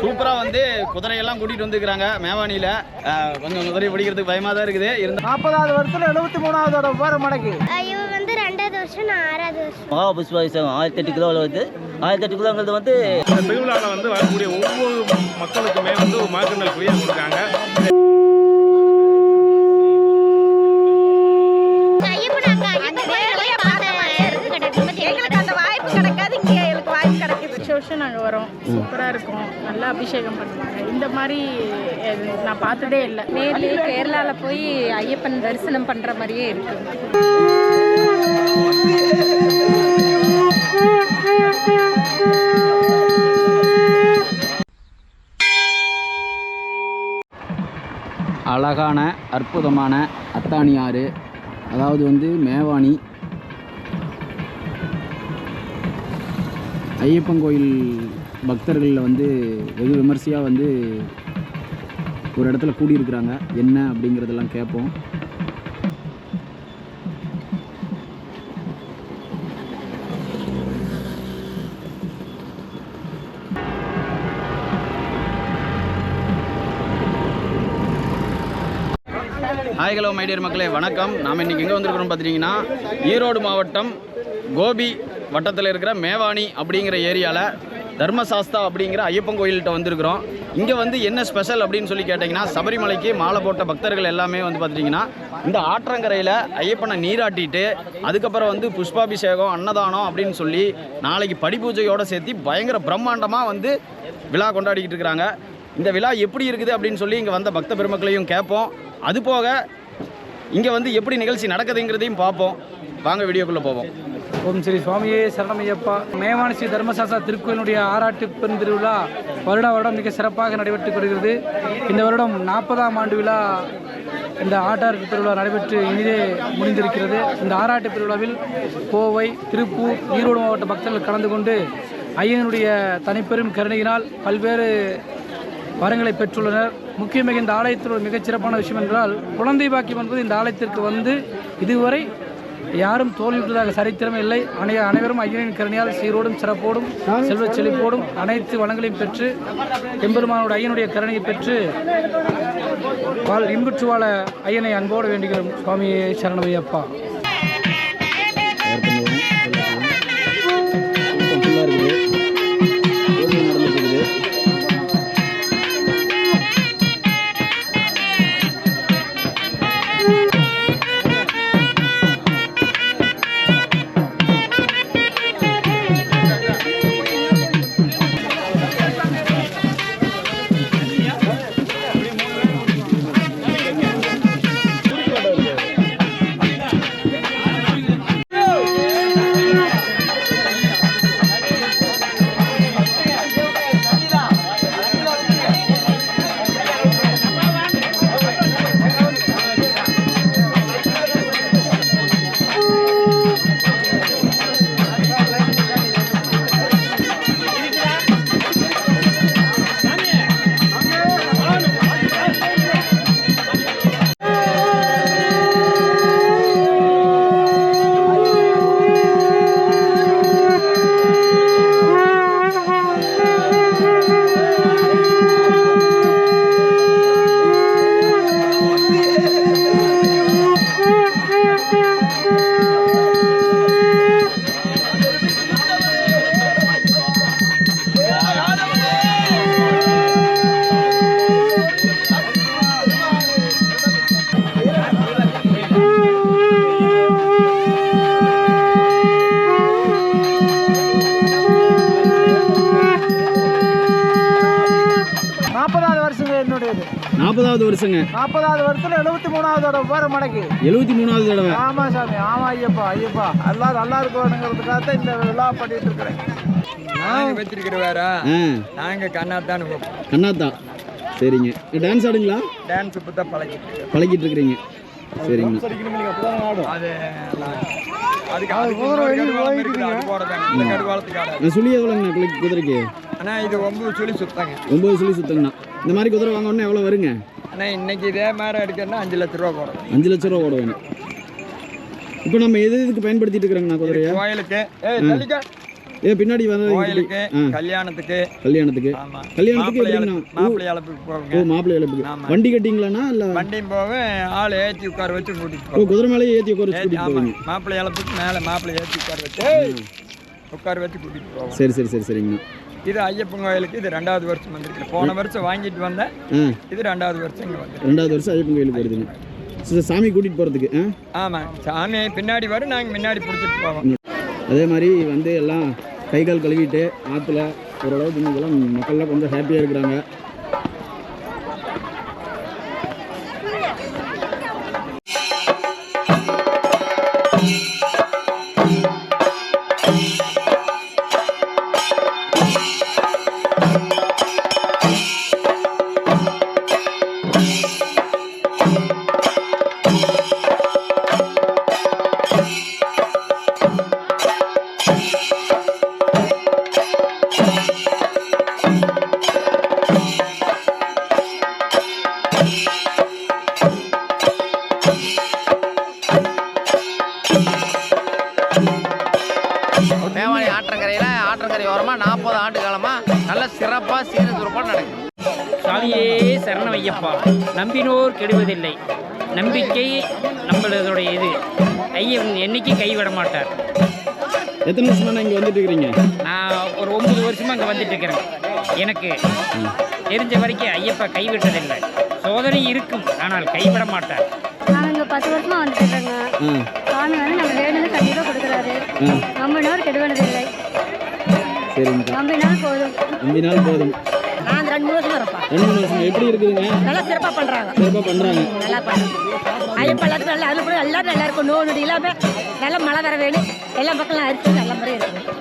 சூப்பராக வந்து குதிரையெல்லாம் கூட்டிகிட்டு வந்துருக்குறாங்க மேவானியில் கொஞ்சம் குதிரை பிடிக்கிறதுக்கு பயமாக தான் இருக்குது. இருந்தால் நாற்பதாவது வருஷத்துல எழுபத்தி மூணாவதோட போற மடக்கு இவன் வந்து ரெண்டாவது வருஷம் நான் ஆறாவது வருஷம். மகா புஷ்பாபிஷேகம். ஆயிரத்தி எட்டு கிலோவில் வந்து ஆயிரத்தி எட்டு கிலோங்கிறது வந்து திருவிழாவில் வந்து வரக்கூடிய ஒவ்வொரு மக்களுக்குமே வந்து ஒரு மார்க்கண்டல் ஃப்ரீயாக கொடுக்குறாங்க. வருஷம் நாங்கள் வரோம். சூப்பராக இருக்கும். நல்லா அபிஷேகம் பண்ணுவாங்க. இந்த மாதிரி நான் பார்த்ததே இல்லை. நேர்லேயே கேரளாவில் போய் ஐயப்பன் தரிசனம் பண்ணுற மாதிரியே இருக்கு. அழகான அற்புதமான அத்தாணி ஆறு. அதாவது வந்து மேவானி ஐயப்பன் கோயில் பக்தர்களில் வந்து வெகு விமர்சையாக வந்து ஒரு இடத்துல கூடியிருக்கிறாங்க. என்ன அப்படிங்கிறதெல்லாம் கேட்போம். ஹாய் ஹலோ மைடியர் மக்களே வணக்கம். நாம் இன்றைக்கி எங்கே வந்திருக்கிறோம் பார்த்துட்டிங்கன்னா ஈரோடு மாவட்டம் கோபி வட்டத்தில் இருக்கிற மேவாணி அப்படிங்கிற ஏரியாவில் தர்மசாஸ்தா அப்படிங்கிற ஐயப்பன் கோயில்கிட்ட வந்திருக்கிறோம். இங்கே வந்து என்ன ஸ்பெஷல் அப்படின்னு சொல்லி கேட்டிங்கன்னா சபரிமலைக்கு மாலை போட்ட பக்தர்கள் எல்லாமே வந்து பார்த்துட்டிங்கன்னா இந்த ஆற்றங்கரையில் ஐயப்பனை நீராட்டிட்டு அதுக்கப்புறம் வந்து புஷ்பாபிஷேகம் அன்னதானம் அப்படின்னு சொல்லி நாளைக்கு படிபூஜையோடு சேர்த்து பயங்கர பிரம்மாண்டமாக வந்து விழா கொண்டாடிக்கிட்டு இருக்கிறாங்க. இந்த விழா எப்படி இருக்குது அப்படின்னு சொல்லி இங்கே வந்த பக்த பெருமக்களையும் கேட்போம். அது போக இங்கே வந்து எப்படி நிகழ்ச்சி நடக்குதுங்கிறதையும் பார்ப்போம். வாங்க வீடியோக்குள்ளே போவோம். ஓம் ஸ்ரீ சுவாமியே சரணமையப்பா. மேவான ஸ்ரீ தர்மசாஸ்தா திருக்கோயிலுடைய ஆராட்டு பெருந்திருவிழா வருட வருடம் மிக சிறப்பாக நடைபெற்று வருகிறது இந்த வருடம் நாற்பதாம் ஆண்டு விழா இந்த ஆட்டாட்டு திருவிழா நடைபெற்று இனிதே முடிந்திருக்கிறது. இந்த ஆராட்டு திருவிழாவில் கோவை திருப்பூர் ஈரோடு மாவட்ட பக்தர்கள் கலந்து கொண்டு ஐயனுடைய தனிப்பெரும் கருணையினால் பல்வேறு வரங்களை பெற்றுள்ளனர். முக்கியமாக இந்த ஆலயத்தில் ஒரு மிகச்சிறப்பான விஷயம் என்றால் குழந்தை பாக்கியம் என்பது இந்த ஆலயத்திற்கு வந்து இதுவரை யாரும் தோல்வியுற்றதாக சரித்திரம் இல்லை. அனை அனைவரும் ஐயனின் கருணையால் சீரோடும் சிறப்போடும் செல்வச் செழிப்போடும் அனைத்து வளங்களையும் பெற்று எம்பெருமானோட ஐயனுடைய கருணையை பெற்று வாழ் இன்புற்று வாழ ஐயனை அன்போடு வேண்டுகிறோம். சுவாமியை சரணமையப்பா நாற்பதாவது வருஷங்க. நாற்பதாவது வருஷத்துல எழுபத்தி மூணாவதோட போற மடக்கு. எழுபத்தி மூணாவது தடவை. ஆமா சாமி ஆமா ஐயப்பா ஐயப்பா. எல்லாம் நல்லா இருக்கணுங்கிறதுக்காக தான் இந்த விழா பண்ணிட்டு இருக்கிறேன். நாங்கள் வச்சிருக்கிறவாரா ஆ. நாங்கள் கண்ணாத்தான் கண்ணாத்தா. சரிங்க. டான்ஸ் ஆடுங்களா? டான்ஸ் இப்போ தான் பழகிட்டு பழகிட்டு இருக்கிறீங்க. சரிங்க. சொல்லி எவ்வளோங்கண்ணா குதிரைக்கு. ஆனால் இது ஒம்பது சொல்லி சுத்தாங்க. ஒம்பது சொல்லி சுத்தங்கண்ணா. இந்த மாதிரி குதிரை வாங்க உடனே எவ்வளோ வருங்க? ஆனால் இன்னைக்கு இதே மாதிரி எடுக்கணும்னா அஞ்சு லட்ச ரூபா போடுறோம். அஞ்சு லட்ச ரூபா ஓட வேணும் இப்போ நம்ம எது எதுக்கு பயன்படுத்திட்டு இருக்கிறோங்கண்ணா குதிரையை? கோயிலுக்கு. தள்ளிக்க ஏ பின்னாடி வர கோயிலுக்கு கல்யாணத்துக்கு. கல்யாணத்துக்கு. ஆமா. கல்யாணத்துக்கு மாப்பிள்ளை எப்படிங்கண்ணா மாப்பிள்ளை அழைப்புக்கு ஓ போவாங்க மாப்பிள்ளை இழப்புக்கு. வண்டி கட்டிங்களாண்ணா இல்லை? வண்டியும் போக ஆள் ஏற்றி உட்கார வச்சு கூட்டிட்டு ஓ போவோம் குதிரை மேலே ஏற்றி உட்கார வச்சு கூட்டிட்டு போவீங்க. மாப்பிள்ளை இழப்புக்கு மேலே மாப்பிள்ளை ஏற்றி உட்கார வச்சு உட்கார வச்சு கூட்டிட்டு போவோம். சரி சரி சரி சரிங்கண்ணா. இது ஐயப்பன் கோயிலுக்கு இது ரெண்டாவது வருஷம் வந்திருக்கு. போன வருஷம் வாங்கிட்டு வந்தேன். இது ரெண்டாவது வருஷம் இங்கே வந்து ரெண்டாவது வருஷம் ஐயப்பன் கோயிலுக்கு வருதுங்க சரி சாமி கூட்டிகிட்டு போகிறதுக்கு ஆமாம் சாமி பின்னாடி வரும் நாங்கள் முன்னாடி பிடிச்சிட்டு போவோம். அதே மாதிரி வந்து எல்லாம் கை கால் கழுவிட்டு ஆற்றுல ஓரளவுக்கு இன்னைக்கெல்லாம் மக்கள்லாம் கொஞ்சம் ஹாப்பியாக இருக்கிறாங்க. ஐயப்பா நம்பினோர் கெடுவதில்லை. நம்பிக்கை நம்மளுடைய இது ஐயன் என்னைக்கு கைவிட மாட்டார் எத்தனை வருஷமா இங்கே வந்துட்டு இருக்கிறீங்க நான் ஒரு ஒன்பது வருஷமா அங்கே வந்துட்டு இருக்கிறேன் எனக்கு தெரிஞ்ச வரைக்கும் ஐயப்பா கைவிட்டதில்லை. சோதனை இருக்கும் ஆனால் கைவிட மாட்டார் நாங்கள் இங்கே பத்து வருஷமா வந்துட்டு இருக்கோங்க ஆ சாமி வந்து நம்ம வேணுது கண்டிப்பாக கொடுக்குறாரு. ஆ நம்பினோர் கெடுவனதில்லை சரிங்க. நம்பினால் போதும். நம்பினால் போதும். வருஷம் எப்படி இருக்குதுங்க? நல்லா சிறப்பாக பண்ணுறாங்க சிறப்பாக பண்ணுறாங்க நல்லா பண்ணுறாங்க ஐயப்பா எல்லாத்துக்கும் நல்லா அது கூட எல்லாரும் நல்லா இருக்கும். நோய் நொடி இல்லாமல் நல்லா மழை வர வேணும். எல்லா பக்கம் அரிசி நல்ல முறையாக இருக்கும்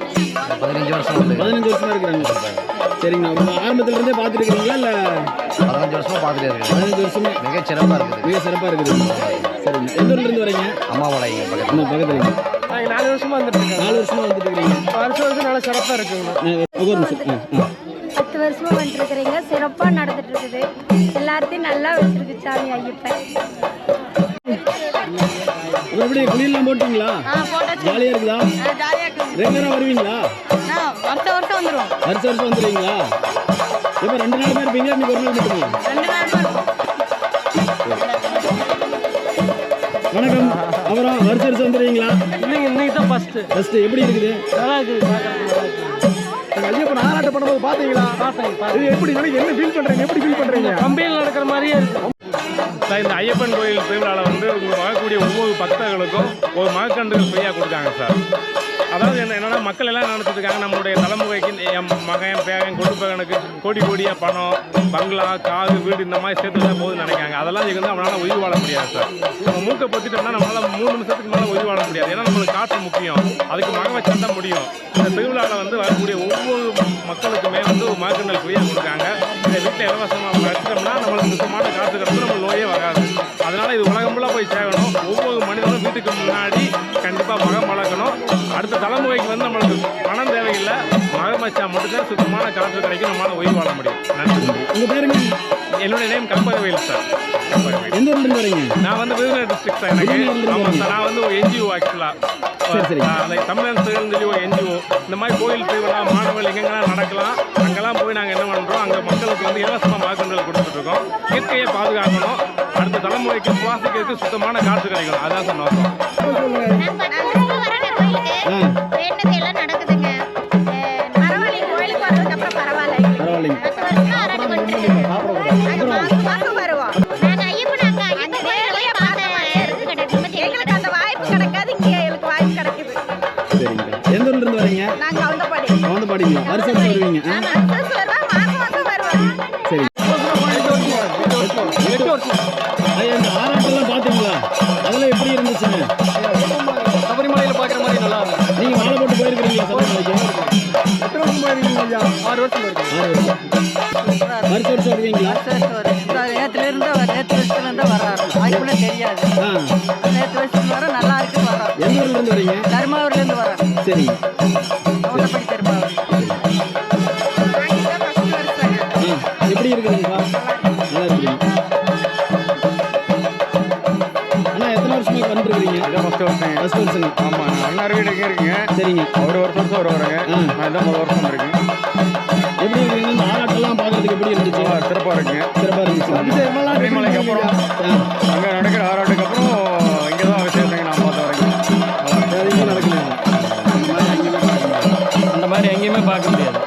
பதினஞ்சு வருஷம் பதினஞ்சு வருஷமா இருக்கிறாங்க சரிங்கண்ணா உங்க ஆரம்பத்துல இருந்தே பார்த்துட்டு இருக்கிறீங்களா இல்லை பதினஞ்சு வருஷமா பார்த்துட்டே இருக்கேன். பதினஞ்சு வருஷமே? மிகச் சிறப்பாக இருக்குது. மிக சிறப்பாக இருக்குது. சரிங்க. எந்த ஊர்ல இருந்து வரீங்க? அம்மாவோட பக்கத்தில். பக்கத்துல. நாங்கள் நாலு வருஷமா வந்துட்டு நாலு வருஷமா வந்துட்டு இருக்கிறீங்க வருஷம் வருஷம் நல்லா சிறப்பாக இருக்குங்க. ஒரு நிமிஷம். பத்து வருஷமா வந்துட்டு இருக்கிறீங்க சிறப்பாக நடந்துட்டு இருக்குது எல்லாத்தையும் நல்லா வச்சிருக்கு சாமி ஐயப்பன். எப்படி குளியெல்லாம் போட்டீங்களா? ஜாலியா இருக்குதா? ரெகுலரா வருவீங்களா? வருஷம் வருஷம் வந்துடும் வருஷம் வருஷம் வந்துடுவீங்களா எப்போ ரெண்டு நாள் தான் இருப்பீங்களா? இன்னைக்கு ஒரு நாள் வணக்கம். அப்புறம் வருஷம் வருஷம் வந்துடுவீங்களா இல்லைங்க இன்னைக்கு தான் ஃபஸ்ட்டு ஃபர்ஸ்ட் எப்படி இருக்குது? நல்லா இருக்குது பார்க்கறதுக்கு நல்லா இருக்குது. ஐயப்பன் ஆராட்ட பண்ணும்போது பார்த்தீங்களா? பார்த்தேன் இது எப்படி என்ன ஃபீல் பண்ணுறீங்க எப்படி ஃபீல் பண்ணுறீங்க கம்பியில் நடக்கிற மாதிரியே இருக்கு. சார், இந்த ஐயப்பன் கோயில் திருவிழாவில் வந்து உங்க வரக்கூடிய ஒவ்வொரு பக்தர்களுக்கும் ஒரு மரக்கன்றுகள் ஃப்ரீயாக கொடுத்தாங்க சார். அதாவது என்ன என்னன்னா மக்கள் எல்லாம் நினைச்சிட்டு இருக்காங்க நம்மளுடைய தலைமுறைக்கு என் மகன் பேரன் கொண்டு பேரனுக்கு கோடி கோடியாக பணம் பங்களா காரு வீடு இந்த மாதிரி சேர்த்து தான் போகுதுன்னு நினைக்காங்க அதெல்லாம் இங்கே வந்து நம்மளால் உயிர் வாழ முடியாது சார். நம்ம மூக்கை பற்றிட்டோம்னா நம்மளால மூணு நிமிஷத்துக்கு மேலே உயிர் வாழ முடியாது. ஏன்னா நம்மளுக்கு காற்று முக்கியம். அதுக்கு மக வச்சா தான் முடியும். இந்த திருவிழாவில் வந்து வரக்கூடிய ஒவ்வொரு மக்களுக்குமே வந்து ஒரு ஃப்ரீயாக கொடுக்காங்க இதை வீட்டில் இலவசமாக வச்சிட்டோம்னா நம்மளுக்கு சுத்தமான காற்று கிடக்கும் நம்ம நோயே வராது. அதனால இது உலகம் ஃபுல்லாக போய் சேரணும். ஒவ்வொரு மனிதனும் வீட்டுக்கு முன்னாடி கண்டிப்பாக மரம் வளர்க்கணும். அடுத்த தலைமுறைக்கு வந்து நம்மளுக்கு பணம் தேவையில்லை. மரம் வச்சா மட்டும்தான் சுத்தமான காற்று கிடைக்கும். நம்மளால உயிர் வாழ முடியும். நன்றி. என்னுடைய நேம் கம்பகவேல் சார் எந்த வரீங்க? நான் வந்து விருதுநகர் டிஸ்ட்ரிக்ட் சார் எனக்கு. ஆமாம் சார் நான் வந்து ஒரு என்ஜிஓ சரி, சரி. ஆக்சுவலாக தமிழன் சொல்லி ஒரு என்ஜிஓ இந்த மாதிரி கோயில் திருவிழா மாணவர்கள் எங்கெங்கெல்லாம் நடக்கலாம். அங்கெல்லாம் போய் நாங்கள் என்ன பண்ணுறோம் அங்கே மக்களுக்கு வந்து இலவசமாக மரக்கன்றுகள் கொடுத்துட்ருக்கோம். இயற்கையை பாதுகாக்கணும். அடுத்த தலைமுறைக்கு சுவாசிக்கிறதுக்கு சுத்தமான காற்று கிடைக்கணும். அதான் சார் நோக்கம் போயிருக்கீங்க ஐயா ஆறு வருஷம். போயிருக்கீங்க ஆறு வருஷம் வருஷம் வருஷம் வருவீங்களா நேற்றுலேருந்து நேற்று வருஷத்துலேருந்து வர்றாரு. அதுக்குள்ளே தெரியாது. நேற்று வர நல்லா இருக்கு வர்றாரு. எந்த ஊர்ல இருந்து வரீங்க? தருமாவூர்லேருந்து வர்றாரு. சரிங்க கவுண்டப்படி தருமாவூர் ஆ. எப்படி இருக்குதுங்கப்பா நல்லா இருக்குதுங்க அண்ணா எத்தனை வருஷமா வந்துருக்கீங்க இதான் ஃபஸ்ட்டு வருஷம் ஃபர்ஸ்ட் வருஷங்க ஆமாம் அண்ணார் வீடுக்கு இருக்குங்க. சரிங்க. அவர் வருஷம் வருஷம். வருவாருங்க ஆ. நான் தான் முதல் வருஷம் இருக்கேன். எப்படி இருக்குங்க? இந்த ஆராட்டெல்லாம் பார்க்கறதுக்கு எப்படி இருந்துச்சு? சிறப்பாக இருக்குங்க சிறப்பாக இருந்துச்சு. சபரிமலைக்கு அப்புறம் அங்கே நடக்கிற ஆராட்டுக்கு அப்புறம் இங்கே தான் விசேஷங்க நான் பார்த்த அந்த மாதிரி எங்கேயுமே பார்க்க முடியாது.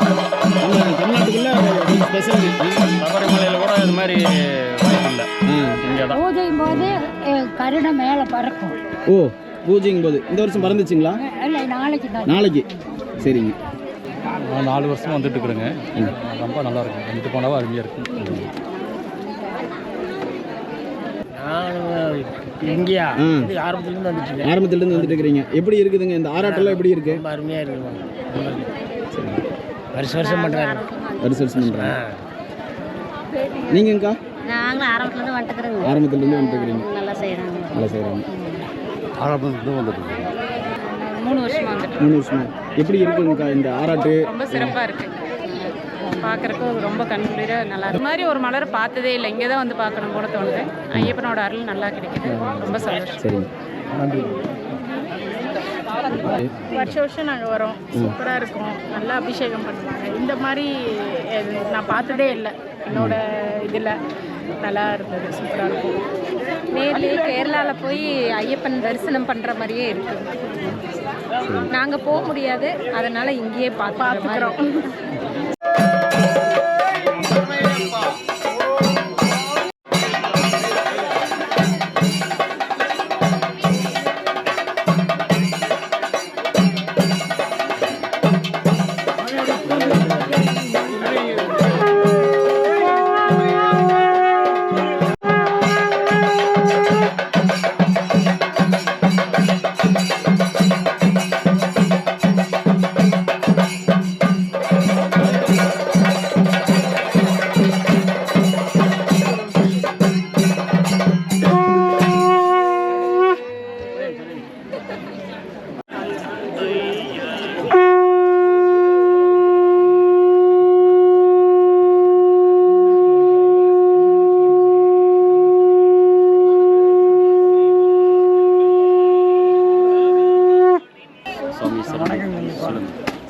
நம்ம தமிழ்நாட்டுக்குள்ள ஸ்பெஷல் சபரிமலையில் கூட இது மாதிரி வாய்ப்பு இல்லை. இங்கே தான் பூஜையும் போது கருணை மேலே பறக்கும். ஓ. பூஜைங்கும் போது இந்த வருஷம் பறந்துச்சுங்களா? இல்லை நாளைக்கு தான். நாளைக்கு. சரிங்க. நான் நாலு வருஷமா வந்துட்டு இருக்கிறேங்க ரொம்ப நல்லா இருக்கும். வந்துட்டு போனாவும் அருமையாக இருக்கும். ஆரம்பத்துலேருந்து வந்துட்டு இருக்கிறீங்க எப்படி இருக்குதுங்க? இந்த ஆராட்டெல்லாம் எப்படி இருக்கு? அருமையாக இருக்கு வருஷம் வருஷம் பண்ணுறாரு வருஷம் வருஷம் பண்றாங்க. நீங்கக்கா நாங்களும் ஆரம்பத்துலேருந்து வந்துட்டுக்கிறோங்க ஆரம்பத்துல இருந்து வந்துட்டு இருக்கிறீங்க நல்லா செய்கிறாங்க நல்லா செய்கிறாங்க ஆரம்பத்துலேருந்து வந்துட்டு மூணு வருஷமா வந்துட்டு மூணு வருஷமா? எப்படி இருக்குங்கக்கா இந்த ஆராட்டு? ரொம்ப சிறப்பாக இருக்கு. பார்க்குறக்கு ரொம்ப கண்குளிர நல்லா இருக்கு. மாதிரி ஒரு மலர் பார்த்ததே இல்லை. இங்கே தான் வந்து பார்க்கணும் போல தோணுது. ஐயப்பனோட அருள் நல்லா கிடைக்குது. ரொம்ப சந்தோஷம். சரிங்க. நன்றி. வருஷம் வருஷம் நாங்கள் வரோம் சூப்பராக இருக்கும். நல்லா அபிஷேகம் பண்ணுவாங்க. இந்த மாதிரி நான் பார்த்ததே இல்லை. என்னோட இதில் நல்லா இருந்தது. சூப்பராக இருக்கும். நேர்லேயே கேரளாவில் போய் ஐயப்பன் தரிசனம் பண்ணுற மாதிரியே இருக்கு. நாங்கள் போக முடியாது. அதனால இங்கேயே பார்த்து பார்த்துக்கிறோம்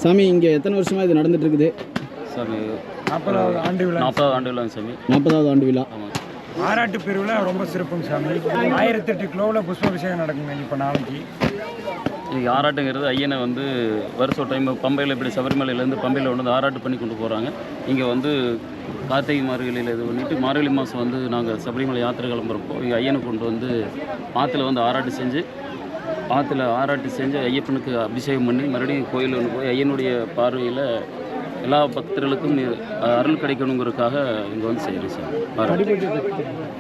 சாமி இங்கே எத்தனை வருஷமா இது நடந்துட்டு இருக்குது சாமி நாற்பதாவது ஆண்டு விழா. நாற்பதாவது ஆண்டு விழாங்க சாமி. நாற்பதாவது ஆண்டு விழா. ஆராட்டு பெருவிழா ரொம்ப சிறப்புங்க சாமி. ஆயிரத்தெட்டு கிலோவில் புஷ்பாபிஷேகம் நடக்குங்க இப்போ நாளைக்கு. இது ஆராட்டுங்கிறது ஐயனை வந்து வருஷம் டைம் பம்பையில் இப்படி சபரிமலையிலேருந்து பம்பையில் கொண்டு வந்து ஆராட்டு பண்ணி கொண்டு போகிறாங்க இங்கே வந்து கார்த்திகை மார்கழியில் இது பண்ணிட்டு மார்கழி மாதம் வந்து நாங்கள் சபரிமலை யாத்திரை கிளம்புறப்போ இங்கே ஐயனை கொண்டு வந்து ஆற்றுல வந்து ஆராட்டு செஞ்சு ஆற்றுல ஆராட்டு செஞ்சு ஐயப்பனுக்கு அபிஷேகம் பண்ணி மறுபடியும் கோயில் ஒன்று போய் ஐயனுடைய பார்வையில் எல்லா பக்தர்களுக்கும் அருள் கிடைக்கணுங்கிறதுக்காக இங்கே வந்து செய்கிறேன் சார்.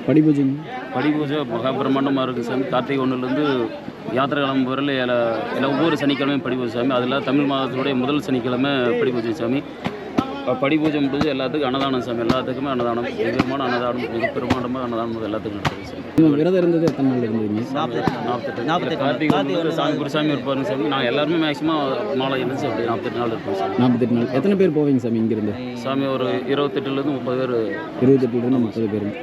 படி பூஜைங்க படி பூஜை மகா பிரம்மாண்டமாக இருக்குது சாமி. கார்த்திகை ஒன்றுலேருந்து யாத்திரை கிளம்பு வரல எல்லா ஒவ்வொரு சனிக்கிழமையும் படி பூஜை சாமி. அதில் தமிழ் மாதத்துடைய முதல் சனிக்கிழமை படி பூஜை சாமி. படி பூஜை முடிஞ்சு எல்லாத்துக்கும் அன்னதானம் சாமி எல்லாத்துக்குமே அன்னதானம். மிகப்பெருமான அன்னதானம் மிக பிரமாண்டமாக அன்னதானம் எல்லாத்துக்கும் நம்ம விரதம் இருந்தது எத்தனை நாள் இருந்தீங்க நாற்பத்தெட்டு கார்த்திகை சாமி குருசாமி இருப்பாருங்க சாமி. நாங்கள் எல்லாருமே மேக்ஸிமம் மாலை இருந்துச்சு அப்படி நாற்பத்தெட்டு நாள் இருப்போம் சாமி. நாற்பத்தெட்டு நாள். எத்தனை பேர் போவீங்க சாமி இங்கிருந்து? சாமி ஒரு இருபத்தெட்டுலேருந்து முப்பது பேர். இருபத்தெட்டுலேருந்து முப்பது பேருங்க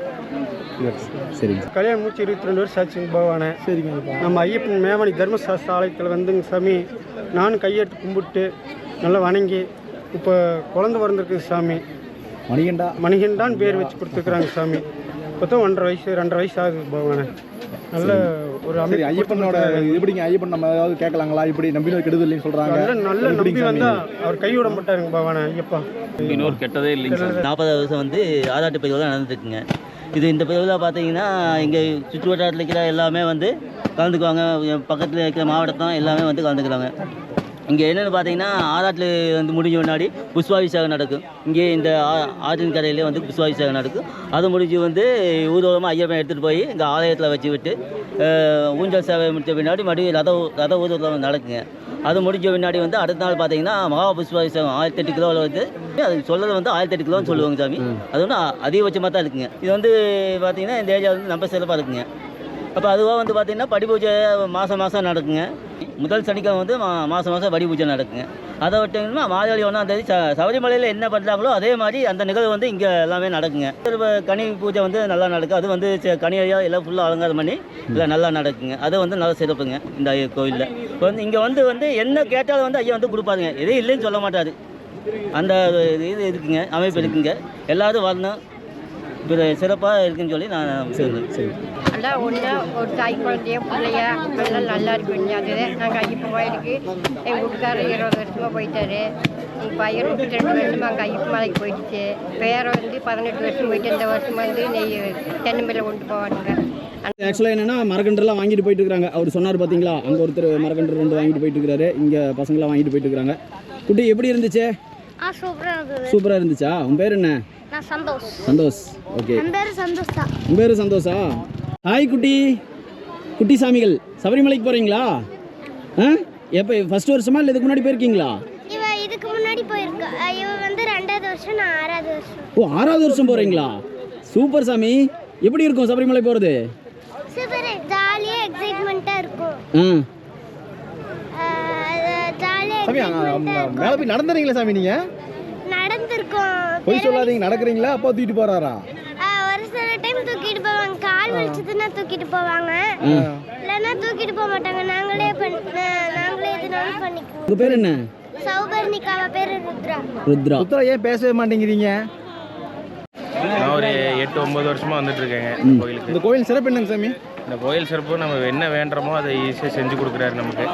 சரிங்க. கல்யாணம் முடிச்சு இருபத்தி ரெண்டு வருஷம் ஆச்சுங்க பகவானே. சரிங்க. நம்ம ஐயப்பன் மேவாணி தர்மசாஸ்திர ஆலயத்தில் வந்துங்க சாமி. நானும் கையெடுத்து கும்பிட்டு நல்லா வணங்கி இப்போ குழந்தை பிறந்திருக்கு சாமி. மணிகண்டா. மணிகண்டான் பேர் வச்சு கொடுத்துருக்குறாங்க சாமி. இப்போ தான் ஒன்றரை வயசு ரெண்டரை வயசு ஆகுது பகவானே. நல்ல ஒரு சரி ஐயப்பனோட எப்படிங்க ஐயப்பன் நம்ம ஏதாவது கேட்கலாங்களா? இப்படி நம்பினது கெடுதல் சொல்றாங்க. நல்ல நம்பி வந்தா அவர் கைவிட மாட்டாருங்க பகவானே ஐயப்பா. இன்னொரு கெட்டதே இல்லைங்க சாமி நாற்பதாவது வருஷம் வந்து ஆராட்டு பெருவிழா நடந்துட்டுருக்குங்க இது இந்த பெருவிழா பார்த்தீங்கன்னா இங்கே சுற்று வட்டாரத்தில் இருக்கிற எல்லாமே வந்து கலந்துக்குவாங்க. பக்கத்தில் இருக்கிற மாவட்டம் எல்லாமே வந்து கலந்துக்கிறாங்க. இங்கே என்னென்னு பார்த்தீங்கன்னா ஆராட்டில் வந்து முடிஞ்ச முன்னாடி புஷ்பாபிஷேகம் நடக்கும். இங்கே இந்த ஆ- ஆற்றின் கரையிலே வந்து புஷ்பாபிஷேகம் நடக்கும். அது முடிஞ்சு வந்து ஊர்வலமாக ஐயப்பன் எடுத்துகிட்டு போய் இங்கே ஆலயத்தில் வச்சு விட்டு ஊஞ்சல் சேவை முடித்த பின்னாடி மறுபடியும் ரத ரத ஊர்வலம் நடக்குங்க. அது முடிஞ்ச பின்னாடி வந்து அடுத்த நாள் பார்த்தீங்கன்னா மகா புஷ்பாபிஷேகம் ஆயிரத்தி எட்டு கிலோவில் வந்து அது சொல்றது வந்து ஆயிரத்தி எட்டு கிலோன்னு சொல்லுவாங்க சாமி. அது வந்து அ- அதிகபட்சமாக தான் இருக்குங்க. இது வந்து பார்த்தீங்கன்னா இந்த ஏரியா வந்து ரொம்ப சிறப்பாக இருக்குங்க. அப்போ அதுவாக வந்து பார்த்தீங்கன்னா படி பூஜை மாதம் மாதம் நடக்குங்க. முதல் சனிக்கிழமை வந்து மா மாதம் மாதம் படி பூஜை நடக்குங்க. அதை விட்டிங்கன்னா மாதவழி ஒன்றாந்தேதி ச சபரிமலையில் என்ன பண்ணுறாங்களோ அதே மாதிரி அந்த நிகழ்வு வந்து இங்கே எல்லாமே நடக்குங்க. கனி பூஜை வந்து நல்லா நடக்கும் அது வந்து ச- கனியா எல்லாம் ஃபுல்லாக அலங்காரம் பண்ணி இல்லை நல்லா நடக்குங்க. அது வந்து நல்ல சிறப்புங்க இந்த ஐயா கோயிலில். இப்போ வந்து இங்கே வந்து வந்து என்ன கேட்டாலும் வந்து ஐயா வந்து கொடுப்பாருங்க. எதுவும் இல்லைன்னு சொல்ல மாட்டார். அந்த இது இருக்குங்க. அமைப்பு இருக்குங்க. எல்லாரும் வரணும். இது சிறப்பாக இருக்குன்னு சொல்லி நான் சொல்லுவேன் சரி எல்லாம் ஒன்று ஒரு தாய் குழந்தைய பிள்ளைய எல்லாம் நல்லா இருக்குங்க அது நாங்கள் ஐயப்பன் கோயிலுக்கு எங்கள் வீட்டுக்காரர் இருபது வருஷமாக போயிட்டாரு. எங்கள் பையன் முப்பத்தி ரெண்டு வருஷமாக அங்கே ஐயப்பன் மலைக்கு போயிடுச்சு. பேரை வந்து பதினெட்டு வருஷம் போயிட்டு இந்த வருஷம் வந்து நெய் தென்னம்பிள்ளை கொண்டு போவானுங்க. ஆக்சுவலாக என்னன்னா மரக்கன்றுலாம் வாங்கிட்டு போயிட்டு இருக்காங்க அவர் சொன்னார் பார்த்தீங்களா அங்கே ஒருத்தர் மரக்கன்று ரெண்டு வாங்கிட்டு போயிட்டு இருக்காரு இங்கே பசங்களாம் வாங்கிட்டு போயிட்டு இருக்காங்க குட்டி எப்படி இருந்துச்சு? ஆ சூப்பராக இருந்தது. சூப்பராக இருந்துச்சா? உன் பேர் என்ன? நான் சந்தோஷ். சந்தோஷ் ஓகே என் பேர் சந்தோஷ் தான். உன் பேர் சந்தோஷா? ஹாய் குட்டி. குட்டி சாமிகள் சபரிமலைக்கு போகிறீங்களா ஆ? எப்போ ஃபர்ஸ்ட் வருஷமா இல்லை இதுக்கு முன்னாடி போயிருக்கீங்களா? இவ இதுக்கு முன்னாடி போயிருக்கா. இவ வந்து ரெண்டாவது வருஷம் நான் ஆறாவது வருஷம். ஓ ஆறாவது வருஷம் போகிறீங்களா சூப்பர் சாமி. எப்படி இருக்கும் சபரிமலை போகிறது சூப்பர். ஜாலியாக எக்ஸைட்மெண்ட்டாக இருக்கும். ஆ. ஜாலியாக சாமி அங்க மேலே போய் நடந்துறீங்களா சாமி நீங்க? நடந்திருக்கோம் பொய் சொல்லாதீங்க நடக்கிறீங்களா? அப்பா தூக்கிட்டு போறாரா? ஒரு சில டைம் தூக்கிட்டு போவாங்க. கால் வலிச்சதுன்னா தூக்கிட்டு போவாங்க. இல்லைன்னா தூக்கிட்டு போக மாட்டாங்க. நாங்களே நாங்களே எதுனாலும் பண்ணிக்குவோம். உங்கள் பேர் என்ன? சௌபர்ணிகா அவ பேரு ருத்ரா. ருத்ரா. உத்தரா ஏன் பேசவே மாட்டேங்கிறீங்க? நான் ஒரு எட்டு ஒம்பது வருஷமாக வந்துட்டு இருக்கேங்க இந்த கோயிலுக்கு. இந்த கோயில் சிறப்பு என்னங்க சாமி? இந்த கோயில் சிறப்பு நம்ம என்ன வேண்டுறோமோ அதை ஈஸியாக செஞ்சு கொடுக்குறாரு நமக்கு.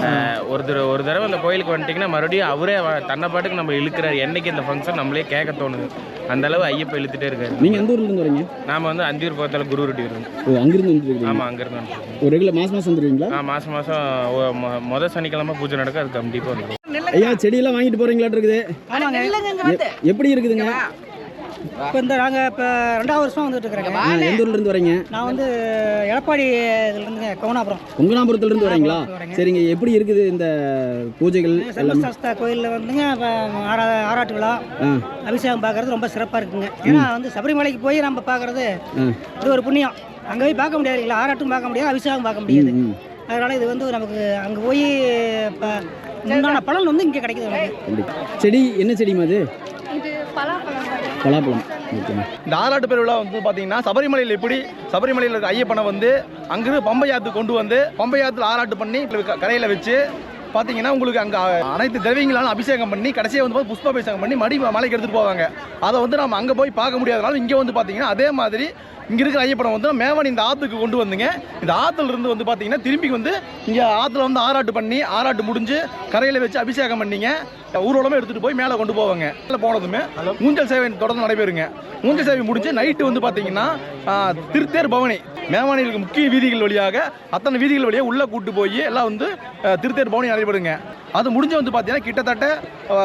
அஹ், ஒருத்தர் ஒரு தடவை இந்த கோயிலுக்கு வந்துட்டிங்கன்னா மறுபடியும் அவரே தன்னை பாட்டுக்கு நம்ம இழுக்கிறாரு. என்னைக்கு இந்த ஃபங்க்ஷன் நம்மளே கேட்க தோணுது. அந்த அளவு ஐயப்ப இழுத்துட்டே இருக்காரு. நீங்கள் எந்த ஊர்லேருந்து வரீங்க? நாம வந்து அந்தியூர் பக்கத்தில் குரு ரெட்டி இருக்கோம் ஓ அங்கிருந்து வந்துருக்கீங்க ஆமாம் அங்கேருந்து வந்துருக்கோம் ஒரு ரெகுலர் மாதம் மாதம் வந்துருவீங்களா? ஆ மாதம் மாதம் மொதல் சனிக்கிழமை பூஜை நடக்கும். அது கண்டிப்பாக வந்துடும் ஐயா செடியெல்லாம் வாங்கிட்டு போகிறீங்களாட்டு இருக்குது. எப்படி இருக்குதுங்க? இப்போ இந்த நாங்கள் இப்போ ரெண்டாவது வருஷம் வந்துட்டு இருக்கிறேங்க. எந்த ஊர்ல இருந்து வரீங்க? நான் வந்து எடப்பாடி இதுலேருந்துங்க கவுனாபுரம் கொங்கனாபுரத்துல இருந்து வரீங்களா? சரிங்க எப்படி இருக்குது இந்த பூஜைகள் எல்லாமே? சர்மசாஸ்தா கோயிலில் வந்துங்க ஆரா ஆராட்டு விழா அபிஷேகம் பார்க்கறது ரொம்ப சிறப்பாக இருக்குங்க. ஏன்னா வந்து சபரிமலைக்கு போய் நம்ம பார்க்கறது இது ஒரு புண்ணியம். அங்கே போய் பார்க்க முடியாது இல்லைங்களா? ஆராட்டும் பார்க்க முடியாது அபிஷேகம் பார்க்க முடியாது. அதனால இது வந்து நமக்கு அங்கே போய் இப்போ உண்டான பலன் வந்து இங்கே கிடைக்குது. செடி என்ன செடிமா அது? இது பலாப்பழம் பலாப்பழம் இந்த ஆறாட்டு பெருவிழா வந்து பார்த்தீங்கன்னா சபரிமலையில் எப்படி? சபரிமலையில் இருக்க ஐயப்பனை வந்து அங்கிருந்து பம்பை ஆற்றுக்கு கொண்டு வந்து பம்பை ஆற்றுல ஆராட்டு பண்ணி கரையில் வச்சு பார்த்தீங்கன்னா உங்களுக்கு அங்கே அனைத்து திரவியங்களாலும் அபிஷேகம் பண்ணி கடைசியாக வந்து புஷ்ப அபிஷேகம் பண்ணி மடி மலைக்கு எடுத்துகிட்டு போவாங்க. அதை வந்து நம்ம அங்கே போய் பார்க்க முடியாதனால இங்கே வந்து பார்த்தீங்கன்னா அதே மாதிரி இங்கே இருக்கிற ஐயப்பனை வந்து மேவன் இந்த ஆற்றுக்கு கொண்டு வந்துங்க. இந்த ஆற்றுல இருந்து வந்து பார்த்தீங்கன்னா திரும்பி வந்து இங்கே ஆற்றுல வந்து ஆராட்டு பண்ணி ஆராட்டு முடிஞ்சு கரையில் வச்சு அபிஷேகம் பண்ணிங்க. ஊர்வலமாக எடுத்துகிட்டு போய் மேலே கொண்டு போவாங்க. மேலே போனதுமே ஊஞ்சல் சேவை தொடர்ந்து நடைபெறுங்க. ஊஞ்சல் சேவை முடிஞ்சு நைட்டு வந்து பார்த்தீங்கன்னா திருத்தேர் பவனி இருக்க முக்கிய வீதிகள் வழியாக அத்தனை வீதிகள் வழியாக உள்ளே கூட்டு போய் எல்லாம் வந்து திருத்தேர் பவனி நடைபெறுங்க. அது முடிஞ்சு வந்து பார்த்தீங்கன்னா கிட்டத்தட்ட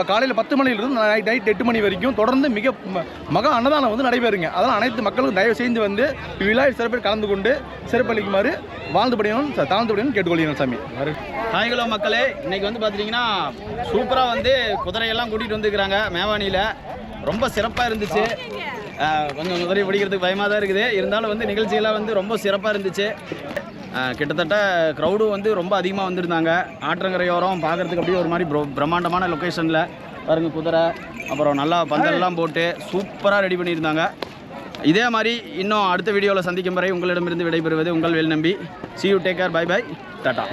காலையில் பத்து மணிலிருந்து நைட் நைட் எட்டு மணி வரைக்கும் தொடர்ந்து மிக மகா அன்னதானம் வந்து நடைபெறுங்க. அதனால் அனைத்து மக்களும் தயவு செய்து வந்து இவ்விழாவில் சிறப்பில் கலந்து கொண்டு சிறப்பளிக்குமாறு வாழ்ந்துபடியும் தாழ்ந்துபடியும் கேட்டுக்கொள்கிறேன் சாமி. ஹாய் மக்களே இன்னைக்கு வந்து பார்த்துட்டிங்கன்னா சூப்பராக வந்து குதிரையெல்லாம் கூட்டிகிட்டு வந்துருக்குறாங்க மேவானியில் ரொம்ப சிறப்பாக இருந்துச்சு. கொஞ்சம் குதிரை பிடிக்கிறதுக்கு பயமாக தான் இருக்குது. இருந்தாலும் வந்து நிகழ்ச்சியெல்லாம் வந்து ரொம்ப சிறப்பாக இருந்துச்சு. கிட்டத்தட்ட க்ரௌடும் வந்து ரொம்ப அதிகமாக வந்திருந்தாங்க. ஆற்றங்கரையோரம் பார்க்குறதுக்கு அப்படியே ஒரு மாதிரி ப்ரோ பிரம்மாண்டமான லொக்கேஷனில் பாருங்கள் குதிரை அப்புறம் நல்லா பந்தல்லாம் போட்டு சூப்பராக ரெடி பண்ணியிருந்தாங்க. இதே மாதிரி இன்னும் அடுத்த வீடியோவில் சந்திக்கும் வரை உங்களிடமிருந்து விடைபெறுவது உங்கள் Vel Nambi see you take care bye bye tata